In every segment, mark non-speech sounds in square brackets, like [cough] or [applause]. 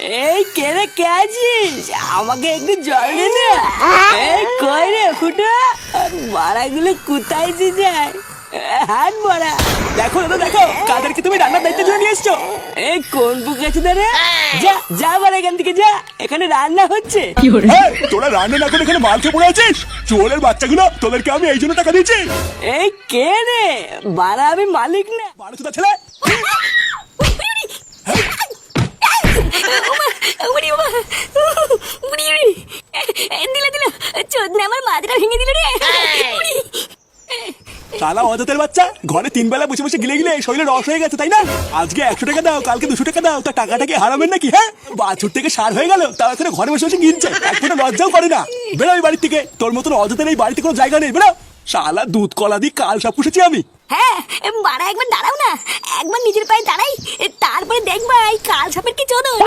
এই কে রে কে আছিস? আমাকে একটু জল দে না। এই কই রে ফুটো? মারাগুলো কোথায় যে যায়? হাত মারা। দেখো দাদা দেখো। কাদেরকে তুমি রান্নার দায়িত্ব জন্য নিয়ে এসছো? এই কোন বুক আছে রে যা যা মারা এখান থেকে যা। এখানে রান্না হচ্ছে। এই, তোরা রান্না না করে এখানে মাল খেয়ে পড়ে আছিস? চোরের বাচ্চাগুলো তোদেরকে আমি এই জন্য টাকা দিয়েছি। এই কে রে? বারা আমি মালিক না। বারো চোদা ছেলে? উড়ি বাবা উড়ি উড়ি দিল দিল চোদনা আমার মাথাটা ভেঙে দিল রে শালা অজাতের বাচ্চা ঘরে তিন বেলা বসে বসে গিলে গিলে শরীরে রস হয়ে গেছে তাই না? আজকে একশো টাকা দাও কালকে দুশো টাকা দাও তা টাকাটা কি হারাবেন নাকি হ্যাঁ? বাছুর থেকে সার হয়ে গেল তাও এখানে ঘরে বসে বসে এক ফোঁটা লজ্জাও করে না। বেরো এই বাড়ির থেকে তোর মতন অজাতের এই বাড়িতে কোনো জায়গা নেই বেরো। শালা দুধ কলা দিয়ে কাল সব পুষেছি আমি। হ্যাঁ বাড়া একবার দাঁড়াও না। একবার নিজের পায়ে দাঁড়াই তারপরে দেখবা এই কাল সাপের কি চোদন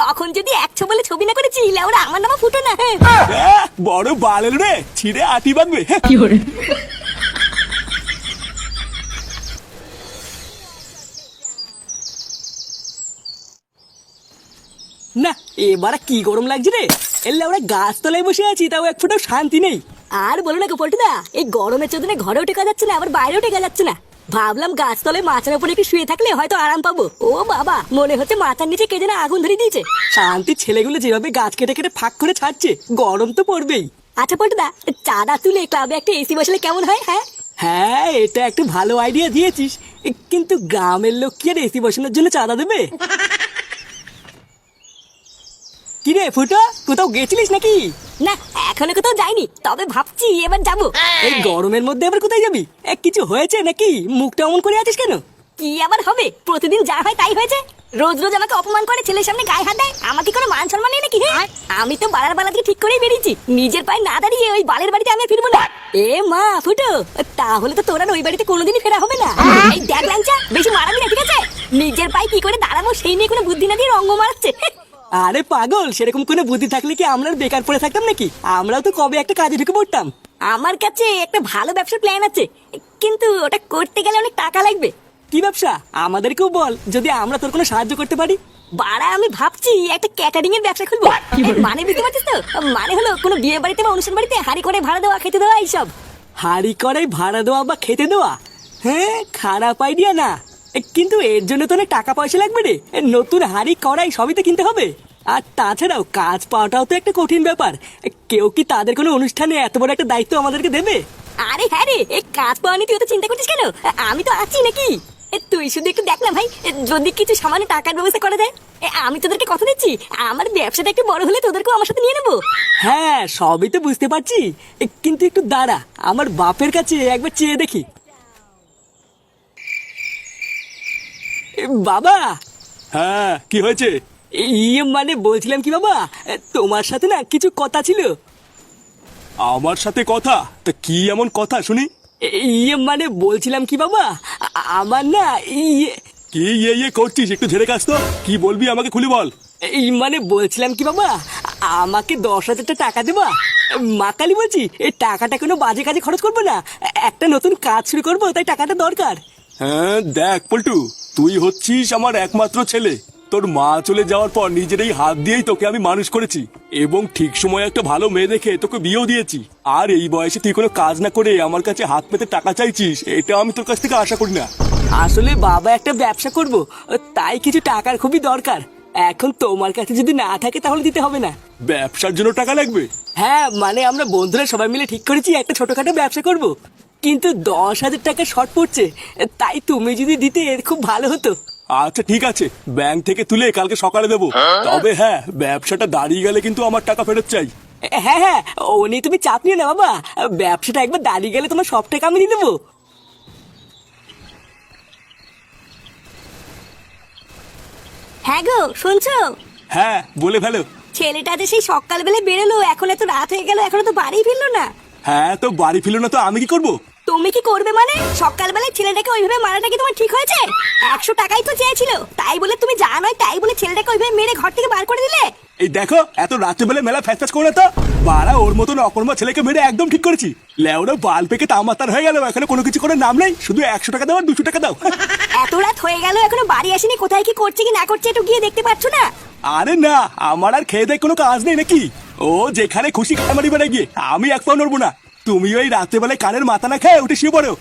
তখন যদি একশো বলে ছবি না করেছি ওরা আমার নামা ফুটো না। বড় বালের রে ছিঁড়ে আটি বাঁধবে। হ্যাঁ। না এবার কি গরম লাগছে রে? এলে আমরা গাছতলায় বসে আছি তাও এক ফোঁটাও শান্তি নেই। আর বলো না গোপল্টুদা এই গরমের চোদনে ঘরেও টেকা যাচ্ছে না আবার বাইরেও টেকা যাচ্ছে না। ভাবলাম গাছতলায় মাচার উপরে একটু শুয়ে থাকলে হয়তো আরাম পাবো। ও বাবা মনে হচ্ছে মাথার নিচে কে যেন আগুন ধরে দিয়েছে। শান্তি ছেলেগুলো যেভাবে গাছ কেটে কেটে ফাঁক করে ছাড়ছে গরম তো পড়বেই। আচ্ছা পল্টুদা চাঁদা তুলে ক্লাবে একটা এসি বসলে কেমন হয় হ্যাঁ? হ্যাঁ এটা একটা ভালো আইডিয়া দিয়েছিস। কিন্তু গ্রামের লোক কি আর এসি বসানোর জন্য চাঁদা দেবে? কি রে ফুটো? কোথাও গেছিলিস নাকি? না এখনও কোথাও যাইনি তবে ভাবছি এবার যাব। এই গরমের মধ্যে আবার কোথায় যাবি? এ, কিছু হয়েছে নাকি? মুখটা অমন করে আছিস কেন? কি আবার হবে? প্রতিদিন যা হয় তাই হয়েছে। রোজ রোজ আমাকে অপমান করে ছেলের সামনে গায়ে হাত দেয়। আমাকে কোনো মান সম্মান নেই নাকি হ্যাঁ? আমি তো বালার বালা থেকে ঠিক করেই বেরিয়েছি। নিজের পায়ে না দাঁড়িয়ে ওই বালের বাড়িতে আমি ফিরবো না। এ মা ফুটো তাহলে তো তোরা ওই বাড়িতে কোনোদিনই ফেরা হবে না। এই দেখ লাঞ্চা বেশি মারাবি না ঠিক আছে? নিজের পায়ে কি করে দাঁড়াবো সেই নিয়ে কোনো বুদ্ধি না দিয়ে রঙ্গ মারাচ্ছে। আরে পাগল সেরকম কোনো বুদ্ধি থাকলে কি আমরা আর বেকার পড়ে থাকতাম নাকি? আমরাও তো কবে একটা কাজে ঢুকে পড়তাম। আমার কাছে একটা ভালো ব্যবসার প্ল্যান আছে কিন্তু ওটা করতে গেলে অনেক টাকা লাগবে। কি ব্যবসা? আমাদেরকেও বল যদি আমরা তোর কোনো সাহায্য করতে পারি। বাড়া আমি ভাবছি একটা ক্যাটারিং এর ব্যবসা খুলবো। মানে বুঝতে পারছিস তো? মানে হলো কোনো বিয়ে বাড়িতে বা অনুষ্ঠান বাড়িতে হাড়ি করে ভাড়া দেওয়া খেতে দেওয়া এইসব। হাড়ি করাই ভাড়া দেওয়া বা খেতে দেওয়া? হ্যাঁ খারাপ আইডিয়া না। কিন্তু এর জন্য তো অনেক টাকা পয়সা লাগবে রে। নতুন হাড়ি কড়াই সবই তো কিনতে হবে। আর তাছাড়াও কাজ পাওয়াটাও তো একটা কঠিন ব্যাপার। কেউ কি তাদের কোনো অনুষ্ঠানে এত বড় একটা দায়িত্ব আমাদেরকে দেবে? আরে হ্যাঁ রে এই কাজ পাওয়া নিয়ে তুই তো চিন্তা করছিস কেন? আমি তো আছি নাকি? তুই শুধু একটু দেখ না ভাই যদি কিছু সামান্য টাকার ব্যবস্থা করা যায় আমি তোদেরকে কথা দিচ্ছি। আমার ব্যবসাটা একটু বড় হলে তোদেরকেও আমার সাথে নিয়ে নেব। হ্যাঁ সবই তো বুঝতে পারছি। কিন্তু একটু দাঁড়া আমার বাপের কাছে একবার চেয়ে দেখি। বাবা! হ্যাঁ কি হয়েছে? ইয়ে মানে বলছিলাম কি বাবা তোমার সাথে না কিছু কথা ছিল। আমার সাথে কথা? তা কি এমন কথা শুনি? ইয়ে মানে বলছিলাম কি বাবা আমার না ইয়ে কি ইয়ে ইয়ে করছিস একটু ঝেড়ে কাজ তো। কি বলবি আমাকে খুলি বল। এই মানে বলছিলাম কি বাবা আমাকে দশ হাজারটা টাকা দেবা। মা কালী বলছি এই টাকাটা কোনো বাজে কাজে খরচ করব না একটা নতুন কাজ শুরু করব তাই টাকাটা দরকার। হ্যাঁ দেখ পল্টু তুই হচ্ছিস আমার একমাত্র ছেলে। তোর মা চলে যাওয়ার পর নিজের এই হাত দিয়েই তোকে আমি মানুষ করেছি। এবং ঠিক সময় একটা ভালো মেয়ে দেখে তোকে বিয়েও দিয়েছি। আর এই বয়সে তুই কোনো কাজ না করে আমার কাছে হাত পেতে টাকা চাইছিস এটা আমি তোর কাছ থেকে আশা করি না। আসলে বাবা একটা ব্যবসা করব তাই কিছু টাকার খুবই দরকার। এখন তোমার কাছে যদি না থাকে তাহলে দিতে হবে না। ব্যবসার জন্য টাকা লাগবে? হ্যাঁ মানে আমরা বন্ধুরা সবাই মিলে ঠিক করেছি একটা ছোটখাটো ব্যবসা করব। কিন্তু দশ হাজার টাকা শর্ট পড়ছে। তাই তুমি যদি দিতে খুব ভালো হতো। আচ্ছা ঠিক আছে। ব্যাংক থেকে তুলে কালকে সকালে দেবো। তবে হ্যাঁ ব্যবসাটা দাঁড়িয়ে গেলে কিন্তু আমার টাকা ফেরত চাই। হ্যাঁ হ্যাঁ ও নিয়ে তুমি চাপ নিও না বাবা। ব্যবসাটা একবার দাঁড়িয়ে গেলে তোমার সব টাকা আমি দিয়ে দেবো। হ্যাঁ গো শুনছো? হ্যাঁ বলে ফেলো। ছেলেটা যে সেই সকালবেলা বেরোলো এখন এত রাত হয়ে গেল এখনও তো বাড়ি ফিরলো না। হ্যাঁ তো বাড়ি ফিরলো না তো আমি কি করব? তুমি কি করবে মানে? সকালবেলায় ছেলেটাকে ওইভাবে মারাটা কি তোমার ঠিক হয়েছে? একশো টাকাই তো চেয়েছিল। তাই বলে তুমি যা নয় তাই বলে ছেলেটাকে ওইভাবে মেরে ঘর থেকে বার করে দিলে? এই দেখো এত রাত্রেবেলা মেলা ফ্যাচ ফ্যাচ করে তো? বাড়া ওর মতন অকর্মা ছেলেকে মেরে একদম ঠিক করেছি। লেওরা বাল পেকে তামাতার হয়ে গেল এখানে কোনো কিছু করে নাম নেই। শুধু একশো টাকা দাও আর দুশো টাকা দাও। [laughs] এত রাত হয়ে গেল এখনও বাড়ি আসেনি কোথায় কি করছে কি না করছে একটু গিয়ে দেখতে পাচ্ছ না? আরে না আমার আর খেয়ে দেয় কোনো কাজ নেই নাকি? ও যেখানে খুশি খামারি বেড়ে গিয়ে আমি এক পাও নড়বো না। তুমি ওই রাত্রেবেলায় কানের মাথা না খেয়ে উঠে শুয়ে পড়ো।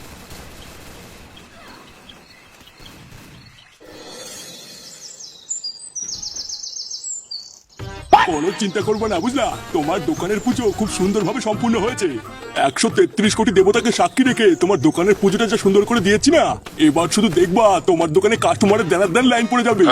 কোনো চিন্তা করব না, বুঝলা? তোমার দোকানের পুজো খুব সুন্দরভাবে সম্পূর্ণ হয়েছে। একশো তেত্রিশ কোটি দেবতাকে সাক্ষী রেখে তোমার দোকানের পুজোটা যা সুন্দর করে দিয়েছি না এবার শুধু দেখবা তোমার দোকানে কাস্টমারের দেনার দেন লাইন পড়ে যাবে।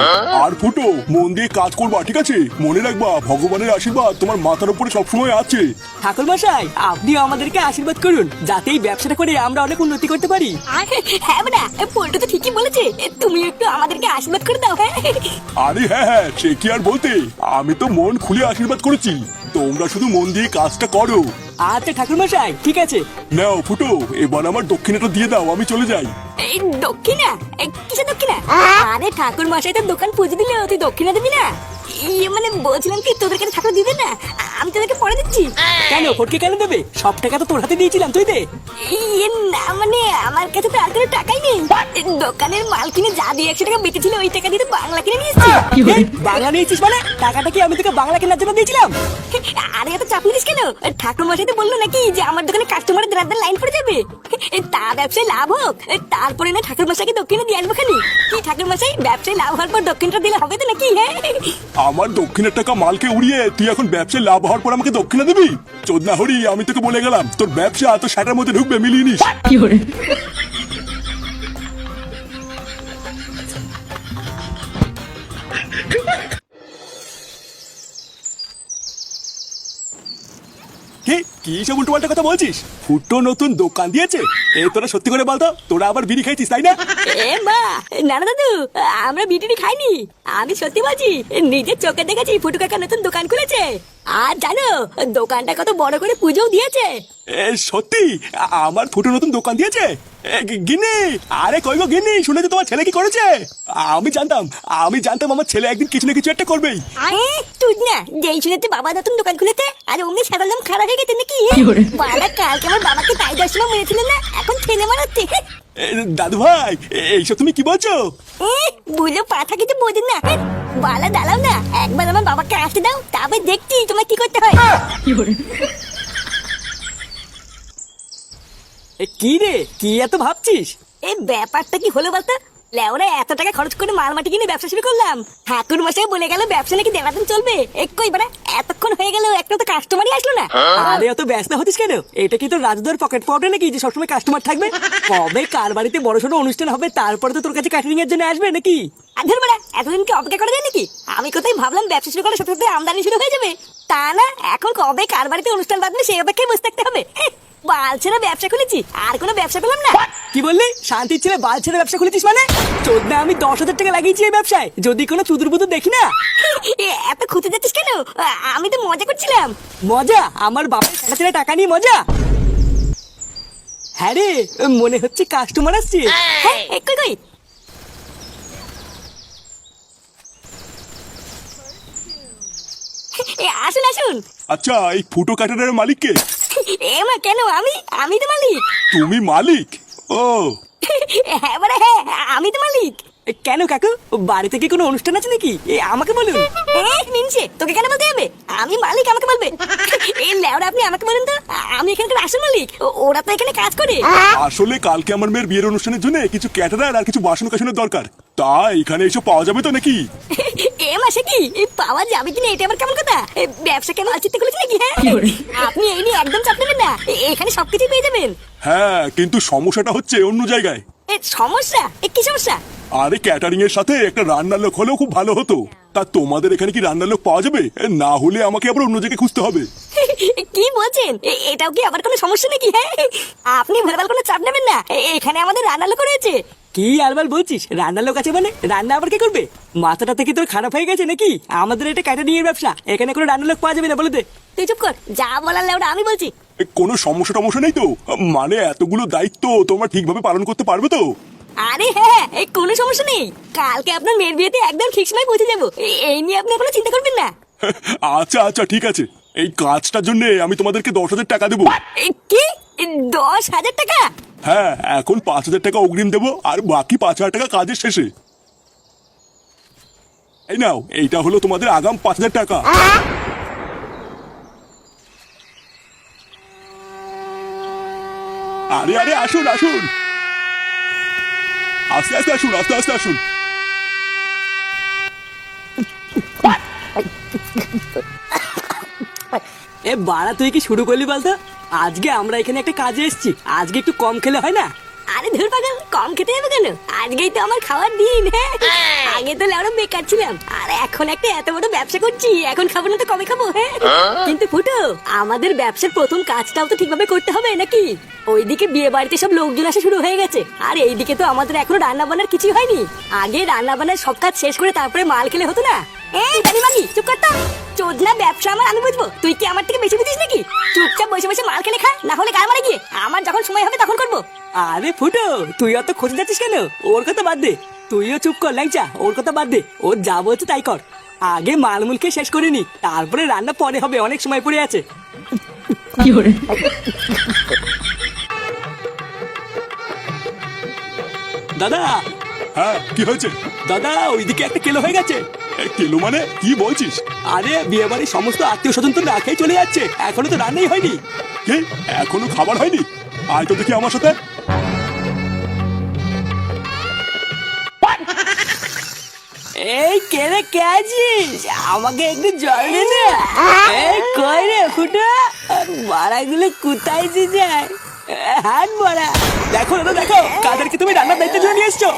আর ফুটো মন দিয়ে কাজ করবা ঠিক আছে? মনে রাখবা ভগবানের আশীর্বাদ তোমার মাথার উপরে সবসময় আছে। ঠাকুর মশাই আপনি আমাদেরকে আশীর্বাদ করুন যাতে এই ব্যবসাটা করে আমরা অনেক উন্নতি করতে পারি। হ্যাঁ পল্টু তো ঠিকই বলেছে তুমি একটু আমাদেরকে আশীর্বাদ করে দাও হ্যাঁ? আরে হ্যাঁ হ্যাঁ সে কি আর বলতে? আমি তো মন খুলে আশীর্বাদ করেছি। তোমরা শুধু মন দিয়ে কাজটা করো। আচ্ছা ঠাকুর মশাই ঠিক আছে। নাও ফুটো এবার আমার দক্ষিণাটা দিয়ে দাও আমি চলে যাই। এই দক্ষিণা? এই কিসে দক্ষিণা? আরে ঠাকুর মশাই তো দোকান পুজো দিলে তুই দক্ষিণা দিবি না। ইয়ে মানে বলছিলাম কি তোদের কাছে ঠাকুর দিবে না? আমি তোদেরকে পরে দিচ্ছি। কেন ফটকে কেন দেবে? সব টাকা তো তোর হাতে দিয়েছিলাম তুই দে। ইয়ে না মানে আমার কাছে তো আর কোনো টাকাই নেই। দোকানের মাল কিনে যা দিয়ে একশো টাকা বেঁচেছিল ওই টাকা দিয়ে তো বাংলা কিনে নিয়েছি বাংলা নিয়েছিস মানে? টাকাটা কি আমি তোকে বাংলা কেনার জন্য দিয়েছিলাম? আরে এত চাপ নিস কেন? ঠাকুর মশাই তো বলল নাকি যে আমার দোকানে কাস্টমারের দেনার লাইন পড়ে যাবে। তা ব্যবসায় লাভ হোক। তারপরে না ঠাকুর মশাইকে দক্ষিণে দিয়ে আসব খালি। কি ঠাকুর মশাই ব্যবসায় লাভ হওয়ার পর দক্ষিণটা দিলে হবে তো নাকি? হ্যাঁ আমার দক্ষিণের টাকা মালকে উড়িয়ে তুই এখন ব্যবসায় লাভ হওয়ার পর আমাকে দক্ষিণা দিবি? চোদনা হরি, আমি তোকে বলে গেলাম, তোর ব্যবসা তো সাটার মধ্যে ঢুকবে, মিলিয়ে নিস। কি সব উল্টো পাল্টা কথা বলছিস? ফুটো নতুন দোকান দিয়েছে। এ তোরা সত্যি করে বলতো তোরা আবার বিড়ি খাইছিস তাই না? এ মা নানা দাদু আমরা খাইনি। আমি সত্যি বলছি নিজের চোখে দেখেছি ফুটু কাকা নতুন দোকান খুলেছে। আর জানো দোকানটা কত বড় করে পুজোও দিয়েছে। সত্যি? আমার ফুটো নতুন দোকান দিয়েছে? এ, গি- গিন্নি! আরে কই গো গিন্নি শুনেছি তোমার ছেলে কি করেছে? আমি জানতাম আমি জানতাম আমার ছেলে একদিন কিছু না কিছু একটা করবেই। তুই না যেই শুনেছে বাবা নতুন দোকান খুলেছে আর অমনি সারালাম খারাপ হয়ে গেছে নাকি? বাবা কালকে আমার বাবাকে তাই দর্শনা মেরেছিল না এখন ঠেলে মারাচ্ছে। দাদু ভাই এইসব তুমি কি বলছো? পাঠা কিছু বোঝেন না। বালা দাঁড়াও না একবার আমার বাবাকে আসতে দাও তারপর দেখছি তোমার কি করতে হয়। কি রে কি এত ভাবছিস? এই ব্যাপারটা কি হলো বলতো? লেওরা এত টাকা খরচ করে মাল মাটি কিনে ব্যবসা শুরু করলাম। ঠাকুর মশাই বলে গেল ব্যবসা নাকি দেড়াদিন চলবে। এতক্ষণ হয়ে গেল একটা তো কাস্টমারই আসলো না। আরে অত ব্যস্ত হতিস কেন? এটা কি রাজুদার পকেট পাউডার নাকি যে সবসময় কাস্টমার থাকবে? কবে কার বাড়িতে বড় সড়ো অনুষ্ঠান হবে তারপরে তো তোর কাছে ক্যাটারিং এর জন্য আসবে নাকি? আধের বেড়া এতদিন কি অপেক্ষা করা যায় নাকি? আমি কোথায় ভাবলাম ব্যবসা শুরু করার সাথে সাথে আমদানি শুরু হয়ে যাবে। তা না এখন কবে কার বাড়িতে অনুষ্ঠান বাঁধবে সেই অপেক্ষায় বসে থাকতে হবে। বালছেরা ব্যবসা খুলেছি। আর কোনো ব্যবসা পেলাম না। কি বললি? শান্তির ছেলে বাল ছেড়ে ব্যবসা খুলেছিস মানে? চোদ্দ আমি দশ হাজার টাকা লাগিয়েছি এই ব্যবসায়। যদি কোনো চুদুর বুদুর দেখি না। [laughs] এত খুঁজে যাচ্ছিস কেন? আমি তো মজা করছিলাম। মজা? আমার বাবার টাকা ছেড়ে টাকা নিয়ে মজা? হ্যাঁ রে মনে হচ্ছে কাস্টমার আসছে। হ্যাঁ কই কই? আসুন আসুন। আচ্ছা এই ফুটো কাটারের মালিককে এ মা কেন? আমি আমি তো মালিক। তুমি মালিক? ও। হ্যাঁ বারে হ্যাঁ আমি তো মালিক। কেন কাকু? বাড়িতে কি কোনো অনুষ্ঠান আছে নাকি? এ, আমাকে বলুন। এ মিনছে তোকে কেন বলতে হবে? আমি মালিক আমাকে বলবে। এই লেওরা আপনি আমাকে বলুন তো। আমি এখানকার আসল মালিক। ও- ওরা তো এখানে কাজ করে। আসলে কালকে আমার মেয়ের বিয়ের অনুষ্ঠানের জন্য কিছু ক্যাটারার আর কিছু বাসন কাসনের দরকার। তা এখানে এসব পাওয়া যাবে তো নাকি? [laughs] মাসে কি? পাওয়া যাবে কিনা এটা আবার কেমন কথা? ব্যবসা নাকি হ্যাঁ? আপনি এই নিয়ে একদম চাপ নেবেন না। এখানে সবকিছু পেয়ে যাবেন। হ্যাঁ কিন্তু সমস্যাটা হচ্ছে অন্য জায়গায়। সমস্যা? কি সমস্যা? আরে ক্যাটারিং এর সাথে একটা রান্নার লোক হলেও খুব ভালো হতো। তা তোমাদের এখানে কি রান্নার লোক পাওয়া যাবে? না হলে আমাকে আবার অন্য জায়গায় খুঁজতে হবে। [laughs] কি বলছেন? এ- এটাও কি আবার কোনো সমস্যা নাকি হ্যাঁ? আপনি ভোরবেল কোনো চাপ নেবেন না? এ- এখানে আমাদের রান্না লোক রয়েছে। কি আরবার বলছিস? রান্নার লোক আছে মানে? রান্না আবার কে করবে? মাথাটা থেকে তোর খারাপ হয়ে গেছে নাকি? আমাদের এটা ক্যাটারিং এর ব্যবসা। এখানে কোনো রান্নার লোক পাওয়া যাবে না বলে দে। তুই চুপ কর যা বলার লেওটা আমি বলছি। কোনো সমস্যা টমস্যা নেই তো? মানে এতগুলো দায়িত্ব তোমরা ঠিকভাবে পালন করতে পারবে তো? আরে হ্যাঁ এই কোনো সমস্যা নেই। কালকে আপনার মেয়ের বিয়েতে একদম ঠিক সময় পৌঁছে যাব। এই নিয়ে আপনি কোনো চিন্তা করবেন না। আচ্ছা আচ্ছা ঠিক আছে। এই কাজটার জন্য আমি তোমাদেরকে দশ হাজার টাকা দেবো। কি? দশ হাজার টাকা? হ্যাঁ এখন পাঁচ হাজার টাকা অগ্রিম দেবো, আর বাকি পাঁচ হাজার টাকা কাজের শেষে। এই নাও, এইটা হলো তোমাদের আগাম পাঁচ হাজার টাকা। আরে আরে, আসুন আসুন। আস্তে আস্তে আসুন, আস্তে আস্তে আসুন। এ বাড়া, তুই কি শুরু করলি বলতো? আজকে আমরা এখানে একটা কাজে এসেছি। আজকে একটু কম খেলে হয় না? আরে ধর পাগল কম খেতে যাবে কেন? আজকেই তো আমার খাওয়ার দিন হ্যাঁ। আগে তো বেকার ছিলাম। আর এখন একটা এত বড় ব্যবসা করছি এখন খাব না তো কবে খাব হ্যাঁ। কিন্তু ফুটো আমাদের ব্যবসার প্রথম কাজটাও তো ঠিকভাবে করতে হবে নাকি? ওইদিকে বিয়ে বাড়িতে সব লোকজন আসা শুরু হয়ে গেছে। আর এইদিকে তো আমাদের এখনও রান্না বান্নার কিছুই হয়নি। আগে রান্না বান্নার সব কাজ শেষ করে তারপরে মাল খেলে হতো না। এই দানি মাগি চুপ কর তো। চোদনা ব্যবসা আমার আমি বুঝব। তুই কি আমার থেকে বেশি বুঝিস নাকি? চুপচাপ বসে বসে মাল খেলে খা না হলে গায়ে মারা গিয়ে। আমার যখন সময় হবে তখন করব। আরে ফুটো তুই অত খোঁজ যাচ্ছিস কেন? ওর কথা বাদ দে। তুইও চুপ কর ল্যাংচা। ওর কথা বাদ দে। ওর যা বলছে তাই কর। আগে মালমুলকে শেষ করে নি তারপরে রান্না পরে হবে অনেক সময় পড়ে আছে। দাদা! হ্যাঁ কি হয়েছে? দাদা ওইদিকে একটা কেলো হয়ে গেছে। কেলো মানে? কি বলছিস? আরে বিয়ে বাড়ির সমস্ত আত্মীয় স্বজন তো না খেয়ে চলে যাচ্ছে। এখনও তো রান্নাই হয়নি। কি? এখনও খাবার হয়নি? আয় তো দেখি আমার সাথে। কেড়ে কে আছিস? আমাকে একটু জল দে না কই রে ফুটো? মারাগুলো কোথায় যে যায়? হাট বড়া। দেখো দাদা দেখো কাদেরকে তুমি রান্নার দায়িত্ব জন্য নিয়ে এসছো।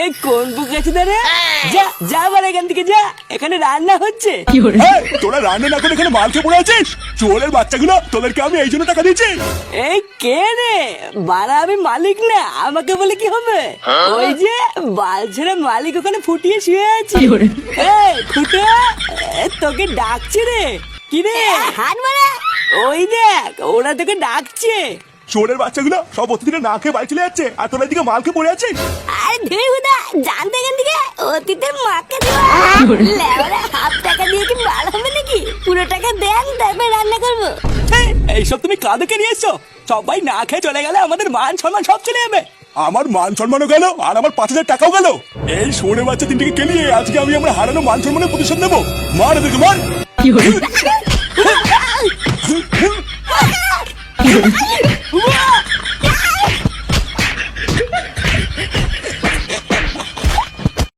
এই কোন বুক আছে দাঁড়ে যা যা বাড়া এখান থেকে যা। এখানে রান্না হচ্ছে। তোরা রান্না না করে এখানে মাল খেয়ে পড়ে আছিস? চোরের বাচ্চাগুলো তোদেরকে আমি এই জন্য টাকা দিচ্ছি। এই কে রে? বাড়া আমি মালিক না আমাকে বলে কি হবে? ওই যে বাল ছেড়ে মালিক ওখানে ফুটিয়ে শুয়ে আছে। এই ফুটা তোকে ডাকছে রে। কি রে? হাত মারা ওই দেখ ওরা তোকে ডাকছে। চোরের বাচ্চাগুলো সব অতিথিরা না খেয়ে বাড়ি চলে যাচ্ছে আর তোরা এদিকে মাল খেয়ে পড়ে আছিস আরে ধুই হুদা জানতে এখান থেকে অতীতের মাকে দেওয়া হাফ টাকা দিয়ে কি ভালো হবে নাকি? পুরো টাকা দেন তারপর রান্না করব। এই, এইসব তুমি কাদেরকে নিয়ে এসছো? সবাই না খেয়ে চলে গেলে আমাদের মান সম্মান সব চলে যাবে। আমার মান সম্মানও গেল আর আমার পাঁচ হাজার টাকাও গেল। এই সোনে বাচ্চা তিনটিকে কেলিয়ে আজকে আমি আমার হারানো মান সম্মানের প্রতিশোধ নেব? মার এদেরকে মার! [laughs]